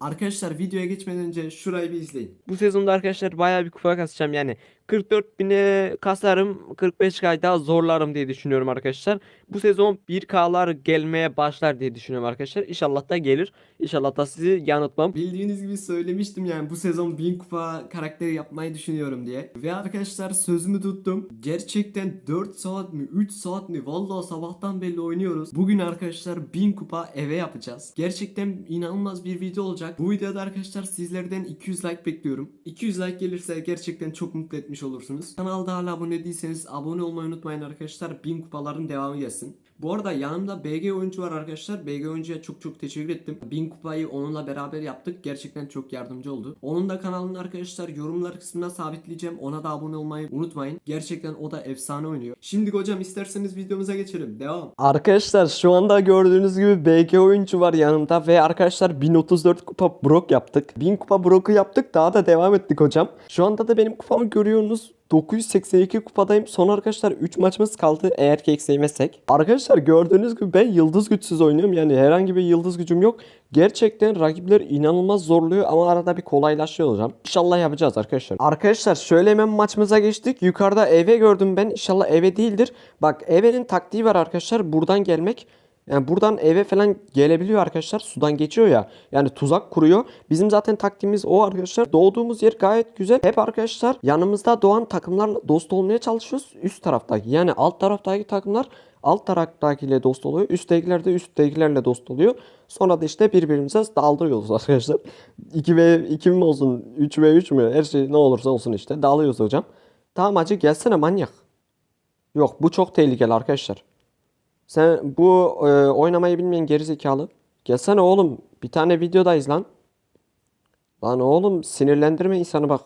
Arkadaşlar videoya geçmeden önce şurayı bir izleyin. Bu sezonda arkadaşlar bayağı bir kupa kasacağım yani 44 bine kasarım 45 kay daha zorlarım diye düşünüyorum arkadaşlar. Bu sezon 1K'lar gelmeye başlar diye düşünüyorum arkadaşlar. İnşallah da gelir. İnşallah da sizi yanıltmam. Bildiğiniz gibi söylemiştim yani bu sezon 1000 kupa karakteri yapmayı düşünüyorum diye. Ve arkadaşlar sözümü tuttum. Gerçekten 4 saat mi 3 saat mi vallahi sabahtan belli oynuyoruz. Bugün arkadaşlar 1000 kupa eve yapacağız. Gerçekten inanılmaz bir video olacak. Bu videoda arkadaşlar sizlerden 200 like bekliyorum. 200 like gelirse gerçekten çok mutlu etmiş olursunuz. Kanalda hala abone değilseniz abone olmayı unutmayın arkadaşlar. 1000 kupaların devamı gelsin. Bu arada yanımda BG oyuncu var arkadaşlar. BG oyuncuya çok çok teşekkür ettim. 1000 kupayı onunla beraber yaptık. Gerçekten çok yardımcı oldu. Onun da kanalını arkadaşlar yorumlar kısmına sabitleyeceğim. Ona da abone olmayı unutmayın. Gerçekten o da efsane oynuyor. Şimdi hocam isterseniz videomuza geçelim. Devam. Arkadaşlar şu anda gördüğünüz gibi BG oyuncu var yanımda ve arkadaşlar 1034 kupa brok yaptık. 1000 kupa broku yaptık daha da devam ettik hocam. Şu anda da benim kupamı görüyorsunuz. 982 kupadayım. Son arkadaşlar 3 maçımız kaldı eğer ki eksilmezsek. Arkadaşlar gördüğünüz gibi ben yıldız güçsüz oynuyorum. Yani herhangi bir yıldız gücüm yok. Gerçekten rakipler inanılmaz zorluyor ama arada bir kolaylaşıyor hocam. İnşallah yapacağız arkadaşlar. Arkadaşlar şöyle hemen maçımıza geçtik. Yukarıda eve gördüm ben. İnşallah eve değildir. Bak evenin taktiği var arkadaşlar. Buradan gelmek. Yani buradan eve falan gelebiliyor arkadaşlar. Sudan geçiyor ya. Yani tuzak kuruyor. Bizim zaten taktiğimiz o arkadaşlar. Doğduğumuz yer gayet güzel. Hep arkadaşlar yanımızda doğan takımlarla dost olmaya çalışıyoruz. Üst taraftaki yani alt taraftaki takımlar alt taraftakiyle dost oluyor. Üsttekiler de üsttekilerle dost oluyor. Sonra da işte birbirimize daldırıyoruz arkadaşlar. 2 ve 2 mi olsun 3 ve 3 mü her şey ne olursa olsun işte dağılıyoruz hocam. Tamam acı gelsene manyak. Yok bu çok tehlikeli arkadaşlar. Sen bu e, oynamayı bilmeyen gerizekalı. Gelsene oğlum. Bir tane videodayız lan. Lan oğlum sinirlendirme insanı bak.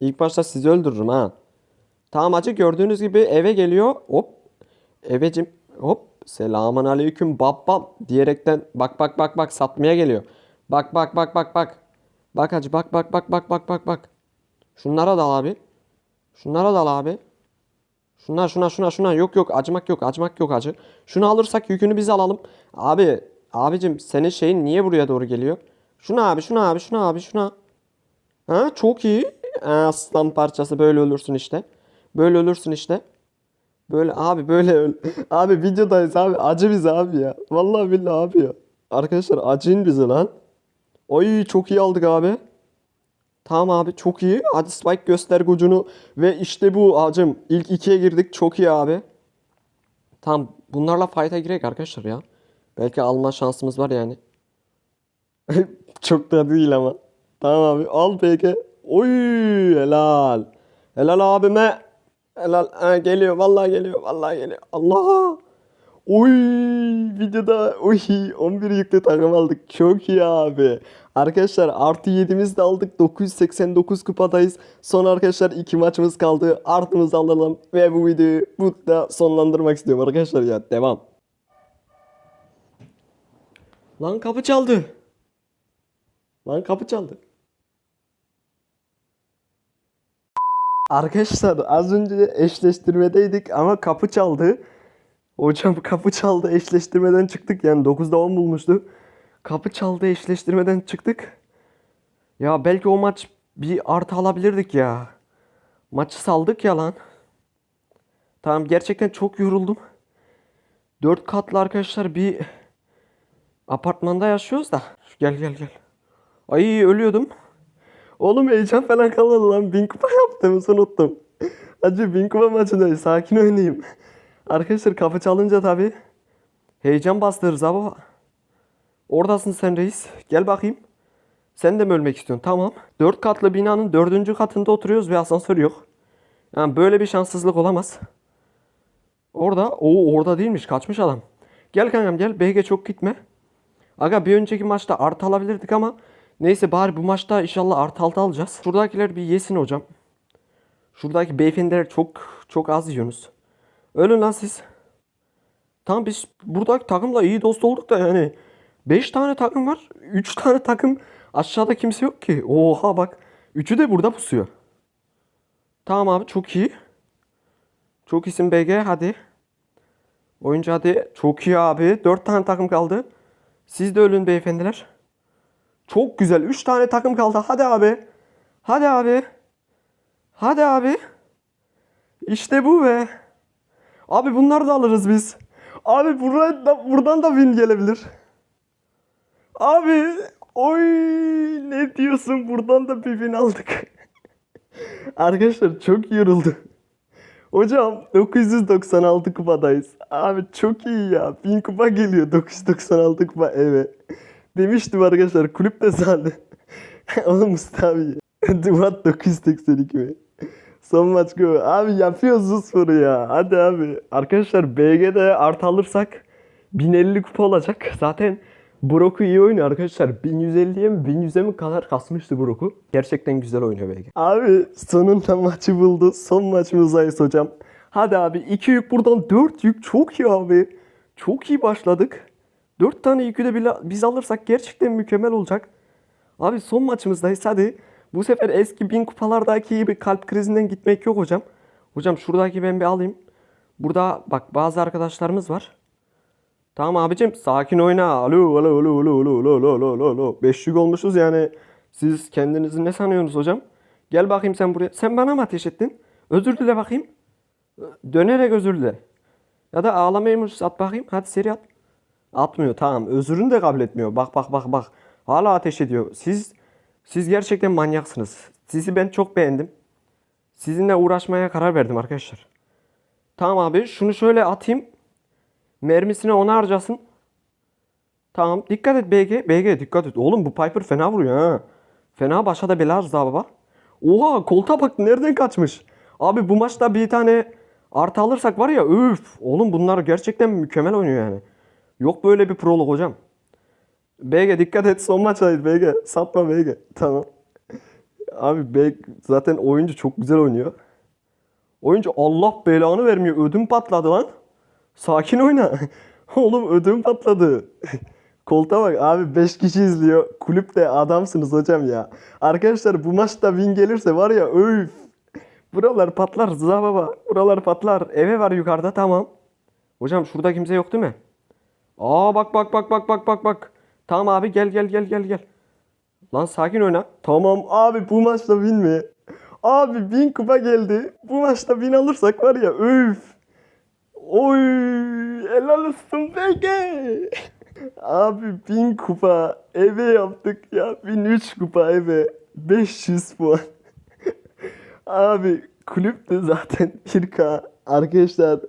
İlk başta sizi öldürürüm ha. Tamam acı gördüğünüz gibi eve geliyor. Hop. Evecim. Hop. Selamun aleyküm bab diyerekten bak bak bak bak satmaya geliyor. Bak bak bak bak bak. Bak acı bak bak bak bak bak bak bak. Şunlara dal abi. Şunlara dal abi. Şuna şuna şuna şuna yok yok acımak yok acımak yok acı. Şunu alırsak yükünü biz alalım. Abi abicim senin şeyin niye buraya doğru geliyor? Şuna abi şuna abi şuna abi şuna. Ha çok iyi. Aslan parçası böyle ölürsün işte. Böyle ölürsün işte. Böyle abi böyle öl. Abi videodayız abi acı bize abi ya. Vallahi billahi abi ya. Arkadaşlar acıyın bize lan. Oy çok iyi aldık abi. Tamam abi çok iyi. Hadi Spike göster gücünü. Ve işte bu acım. İlk ikiye girdik. Çok iyi abi. Tamam bunlarla fight'a girek arkadaşlar ya. Belki alma şansımız var yani. çok da değil ama. Tamam abi al peki. Oy helal. Helal abime. Helal. Ha, geliyor vallahi geliyor. Vallahi geliyor. Allah. Oy videoda oy 11 yüklü takım aldık. Çok iyi abi. Arkadaşlar artı 7'mizi de aldık. 989 kupadayız. Son arkadaşlar 2 maçımız kaldı. Artımızı alalım ve bu videoyu burada sonlandırmak istiyorum arkadaşlar ya. Devam. Lan kapı çaldı. Lan kapı çaldı. Arkadaşlar az önce eşleştirmedeydik ama kapı çaldı. Hocam kapı çaldı eşleştirmeden çıktık yani 9'da 10 bulmuştu. Kapı çaldı eşleştirmeden çıktık. Ya belki o maç bir artı alabilirdik ya. Maçı saldık ya lan. Tamam gerçekten çok yoruldum. 4 katlı arkadaşlar bir apartmanda yaşıyoruz da. Gel gel gel. Ay ölüyordum. Oğlum heyecan falan kalmadı lan. Bin kupa yaptığımızı unuttum. Hacı bin kupa maçındayız. Sakin oynayayım. Arkadaşlar kapı çalınca tabi heyecan bastırırız ama oradasın sen reis. Gel bakayım. Sen de mi ölmek istiyorsun? Tamam. Dört katlı binanın dördüncü katında oturuyoruz ve asansör yok. Yani böyle bir şanssızlık olamaz. Orada, o orada değilmiş. Kaçmış adam. Gel kankam gel. BG çok gitme. Aga bir önceki maçta artı alabilirdik ama neyse bari bu maçta inşallah artı altı alacağız. Şuradakiler bir yesin hocam. Şuradaki beyefendiler çok çok az yiyorsunuz. Ölün lan siz. Tamam biz buradaki takımla iyi dost olduk da yani 5 tane takım var. 3 tane takım aşağıda kimse yok ki. Oha bak. Üçü de burada pusuyor. Tamam abi çok iyi. Çok iyisin BG hadi. Oyuncu hadi. Çok iyi abi. 4 tane takım kaldı. Siz de ölün beyefendiler. Çok güzel. 3 tane takım kaldı. Hadi abi. Hadi abi. Hadi abi. İşte bu be. Abi bunları da alırız biz. Abi buradan da, buradan da win gelebilir. Abi oy ne diyorsun buradan da bir win aldık. Arkadaşlar çok yoruldu. Hocam 996 kupadayız. Abi çok iyi ya. 1000 kupa geliyor 996 kupa eve. Demiştim arkadaşlar kulüp de zaten. Oğlum Mustafa iyi. Duvat 982 mi? Son maç gol. Abi yapıyoruz bu sporu ya. Hadi abi. Arkadaşlar BG'de artı alırsak 1050 kupa olacak. Zaten Brock'u iyi oynuyor arkadaşlar. 1150'ye mi 1100'e mi kadar kasmıştı Brock'u. Gerçekten güzel oynuyor BG. Abi sonunda maçı buldu. Son maçımızdayız hocam. Hadi abi 2 yük buradan 4 yük. Çok iyi abi. Çok iyi başladık. 4 tane yükü de bile- biz alırsak gerçekten mükemmel olacak. Abi son maçımızdayız hadi. Bu sefer eski bin kupalardaki gibi kalp krizinden gitmek yok hocam. Hocam şuradaki ben bir alayım. Burada bak bazı arkadaşlarımız var. Tamam abicim sakin oyna. Alo alo alo alo alo alo alo alo alo. Beşlik olmuşuz yani. Siz kendinizi ne sanıyorsunuz hocam? Gel bakayım sen buraya. Sen bana mı ateş ettin? Özür dile bakayım. Dönerek özür dile. Ya da ağlamaymış at bakayım. Hadi seri at. Atmıyor tamam. Özrünü de kabul etmiyor. Bak bak bak bak. Hala ateş ediyor. Siz siz gerçekten manyaksınız. Sizi ben çok beğendim. Sizinle uğraşmaya karar verdim arkadaşlar. Tamam abi şunu şöyle atayım. Mermisine onu harcasın. Tamam dikkat et BG. BG dikkat et. Oğlum bu Piper fena vuruyor ha. Fena başa da bela rıza baba. Oha koltuğa bak nereden kaçmış. Abi bu maçta bir tane artı alırsak var ya üf. Oğlum bunlar gerçekten mükemmel oynuyor yani. Yok böyle bir prolog hocam. BG dikkat et son maçtayız BG. Satma BG. Tamam. Abi BG zaten oyuncu çok güzel oynuyor. Oyuncu Allah belanı vermiyor. Ödüm patladı lan. Sakin oyna. Oğlum ödüm patladı. Koltuğa bak abi 5 kişi izliyor. Kulüpte adamsınız hocam ya. Arkadaşlar bu maçta win gelirse var ya öf. Buralar patlar Rıza baba. Buralar patlar. Eve var yukarıda tamam. Hocam şurada kimse yok değil mi? Aa bak bak bak bak bak bak bak. Tamam abi gel gel gel gel gel. Lan sakin oyna. Tamam abi bu maçta win mi? Abi 1000 kupa geldi. Bu maçta win alırsak var ya üf. Oy helal olsun Bege. Abi 1000 kupa eve yaptık ya. 1003 kupa eve. 500 puan. Abi kulüp de zaten 1K. Arkadaşlar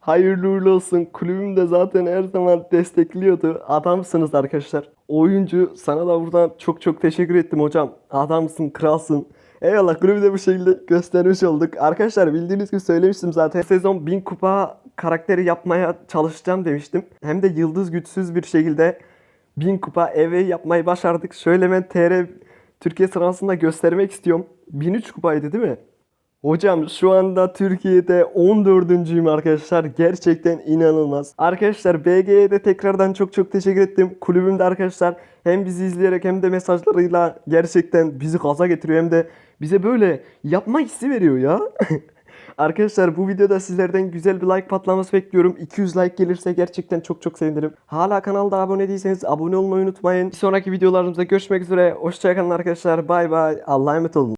hayırlı uğurlu olsun. Kulübüm de zaten her zaman destekliyordu. Adamsınız arkadaşlar. Oyuncu sana da buradan çok çok teşekkür ettim hocam. Adamsın, kralsın. Eyvallah kulübü de bu şekilde göstermiş olduk. Arkadaşlar bildiğiniz gibi söylemiştim zaten. Sezon 1000 kupa karakteri yapmaya çalışacağım demiştim. Hem de yıldız güçsüz bir şekilde 1000 kupa eve yapmayı başardık. Şöyle ben TR Türkiye sırasında göstermek istiyorum. 1003 kupaydı değil mi? Hocam şu anda Türkiye'de 14.'üyüm arkadaşlar. Gerçekten inanılmaz. Arkadaşlar BG'ye de tekrardan çok çok teşekkür ettim. Kulübümde arkadaşlar hem bizi izleyerek hem de mesajlarıyla gerçekten bizi gaza getiriyor hem de bize böyle yapma hissi veriyor ya. Arkadaşlar bu videoda sizlerden güzel bir like patlaması bekliyorum. 200 like gelirse gerçekten çok çok sevinirim. Hala kanalda abone değilseniz abone olmayı unutmayın. Bir sonraki videolarımızda görüşmek üzere. Hoşçakalın arkadaşlar. Bay bay. Allah'a emanet olun.